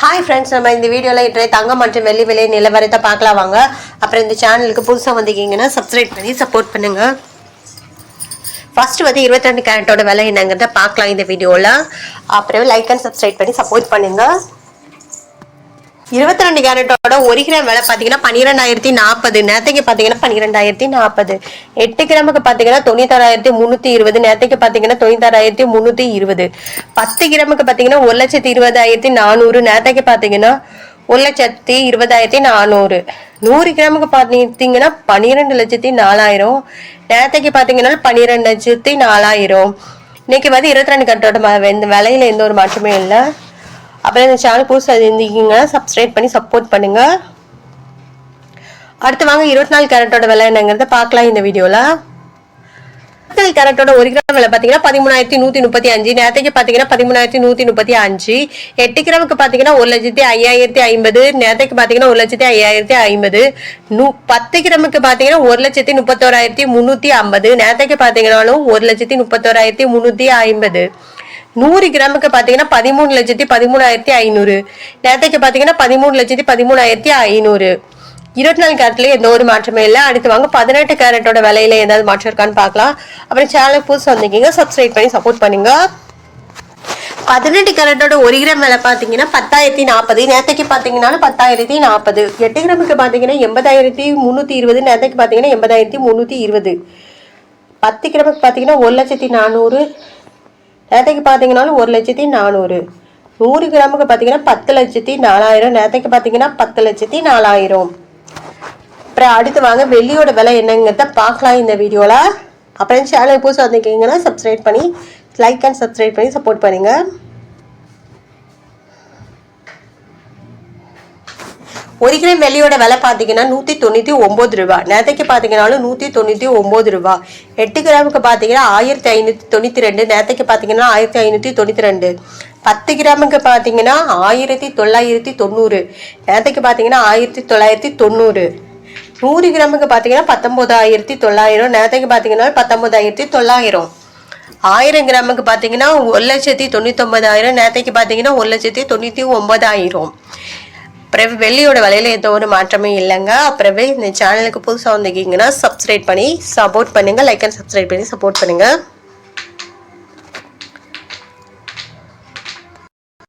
Hi friends நம்ம இந்த வீடியோவில் இன்றைய தங்கம் மற்றும் வெள்ளி விலை நிலவரத்தை பார்க்கலாம் வாங்க. அப்புறம் இந்த சேனலுக்கு புதுசாக வந்திருக்கீங்கன்னா சப்ஸ்கிரைப் பண்ணி சப்போர்ட் பண்ணுங்க. ஃபர்ஸ்ட் வந்து இருபத்தி ரெண்டு கேரட்டோட விலை என்னங்கிறத பார்க்கலாம் இந்த வீடியோவில் அப்புறம் லைக் அண்ட் சப்ஸ்கிரைப் பண்ணி சப்போர்ட் பண்ணுங்கள் இருபத்தி ரெண்டு கேரட்டோட ஒரு கிராம் விலை பார்த்தீங்கன்னா பன்னிரெண்டாயிரத்தி நாற்பது நேரத்துக்கு பார்த்தீங்கன்னா பன்னிரெண்டாயிரத்தி நாற்பது எட்டு கிராமுக்கு பார்த்தீங்கன்னா தொண்ணூத்தாறாயிரத்தி முந்நூற்றி இருபது. நேரத்துக்கு பார்த்தீங்கன்னா தொண்ணூத்தாறாயிரத்தி முந்நூற்றி இருபது. பத்து கிராமுக்கு பார்த்தீங்கன்னா ஒரு லட்சத்தி இருபதாயிரத்தி நானூறு. நேரத்துக்கு பார்த்தீங்கன்னா ஒரு லட்சத்தி இருபதாயிரத்தி நானூறு. நூறு கிராமுக்கு பார்த்தீங்கன்னா பன்னிரெண்டு லட்சத்தி நாலாயிரம். நேரத்துக்கு பார்த்தீங்கன்னா பன்னிரெண்டு லட்சத்தி நாலாயிரம். இன்னைக்கு வந்து இருபத்தி ரெண்டு கட்டோட இந்த விலையில எந்த ஒரு மாற்றமே இல்லை. அப்புறம் இந்த சேனல் புதுசாக இருந்தீங்க சப்ஸ்கிரைப் பண்ணி சப்போர்ட் பண்ணுங்க. அடுத்து வாங்க இருபத்தி நாலு கேரட்டோட விலை என்னங்கிறத பார்க்கலாம் இந்த வீடியோவில் இருபத்தி நாலு கேரட்டோட ஒரு கிராம் விலை பார்த்தீங்கன்னா பதிமூணாயிரத்தி நூற்றி முப்பத்தி அஞ்சு. நேரத்துக்கு பார்த்தீங்கன்னா பதிமூணாயிரத்தி நூற்றி முப்பத்தி அஞ்சு. எட்டு கிராமுக்கு பார்த்தீங்கன்னா ஒரு லட்சத்தி ஐயாயிரத்தி ஐம்பது. நேரத்துக்கு பார்த்தீங்கன்னா ஒரு லட்சத்தி ஐயாயிரத்தி ஐம்பது. நூ பத்து கிராமுக்கு பார்த்தீங்கன்னா ஒரு லட்சத்தி முப்பத்தோராயிரத்தி முந்நூற்றி ஐம்பது. நேரத்துக்கு பார்த்தீங்கன்னாலும் ஒரு லட்சத்தி முப்பத்தோராயிரத்தி முந்நூற்றி ஐம்பது. நூறு கிராமுக்கு பார்த்தீங்கன்னா பதிமூணு லட்சத்தி பதிமூணாயிரத்தி ஐநூறு. நேரத்துக்கு பார்த்தீங்கன்னா பதிமூணு லட்சத்தி பதிமூணாயிரத்தி ஐநூறு. இருபத்தி நாலு கேரட்ல எந்த ஒரு மாற்றமே இல்லை. அடுத்து வாங்க பதினெட்டு கேரட்டோட விலையில ஏதாவது மாற்றம் இருக்கான்னு பார்க்கலாம். அப்புறம் சேனல் புதுசு வந்திருக்கீங்க சப்ஸ்கிரைப் பண்ணி சப்போர்ட் பண்ணுங்க. பதினெட்டு கேரட்டோட ஒரு கிராம் விலை பார்த்தீங்கன்னா பத்தாயிரத்தி நாற்பது நேரத்துக்கு பார்த்தீங்கன்னா பத்தாயிரத்தி நாற்பது எட்டு கிராமுக்கு பார்த்தீங்கன்னா எண்பதாயிரத்தி முந்நூற்றி இருபது. நேரத்துக்கு பார்த்தீங்கன்னா எண்பதாயிரத்தி முந்நூற்றி இருபது. பத்து கிராமுக்கு பார்த்தீங்கன்னா ஒரு லட்சத்தி நானூறு. நேரத்துக்கு பார்த்தீங்கன்னாலும் ஒரு லட்சத்தி நானூறு. நூறு கிராமுக்கு பார்த்தீங்கன்னா பத்து லட்சத்தி நாலாயிரம். நேரத்துக்கு பார்த்தீங்கன்னா பத்து லட்சத்தி நாலாயிரம். அப்புறம் அடுத்து வாங்க வெள்ளியோட விலை என்னங்கிறத பார்க்கலாம் இந்த வீடியோவில் அப்புறம் சேனல் புதுசு வந்திருக்கீங்கன்னா சப்ஸ்கிரைப் பண்ணி லைக் அண்ட் சப்ஸ்கிரைப் பண்ணி சப்போர்ட் பண்ணுங்கள் ஒரு கிராம் வெள்ளியோட விலை பார்த்தீங்கன்னா நூற்றி தொண்ணூற்றி ஒம்பது ரூபா. நேரத்துக்கு பார்த்தீங்கன்னாலும் நூற்றி தொண்ணூற்றி ஒம்பது ரூபா. எட்டு கிராமுக்கு பார்த்தீங்கன்னா ஆயிரத்தி ஐநூற்றி தொண்ணூற்றி ரெண்டு நேரத்துக்கு பார்த்தீங்கன்னா ஆயிரத்தி ஐநூற்றி தொண்ணூற்றி ரெண்டு. பத்து கிராமுக்கு பார்த்தீங்கன்னா ஆயிரத்தி தொள்ளாயிரத்தி தொண்ணூறு. நேரத்துக்கு பார்த்தீங்கன்னா ஆயிரத்தி தொள்ளாயிரத்தி தொண்ணூறு. நூறு கிராமுக்கு பார்த்தீங்கன்னா பத்தொம்போதாயிரத்தி தொள்ளாயிரம். நேரத்துக்கு பார்த்தீங்கன்னா பத்தொம்போதாயிரத்தி தொள்ளாயிரம். ஆயிரம் கிராமுக்கு பார்த்தீங்கன்னா ஒரு லட்சத்தி தொண்ணூத்தொம்பதாயிரம் நேரத்துக்கு பார்த்தீங்கன்னா ஒரு லட்சத்தி தொண்ணூற்றி ஒம்பதாயிரம் அப்புறம் வெள்ளியோட விலையில எந்த ஒரு மாற்றமே இல்லைங்க. அப்புறமே இந்த சேனலுக்கு புதுசாக வந்திருக்கீங்கன்னா சப்ஸ்கிரைப் பண்ணி சப்போர்ட் பண்ணுங்க. லைக் அண்ட் சப்ஸ்கிரைப் பண்ணி சப்போர்ட் பண்ணுங்க.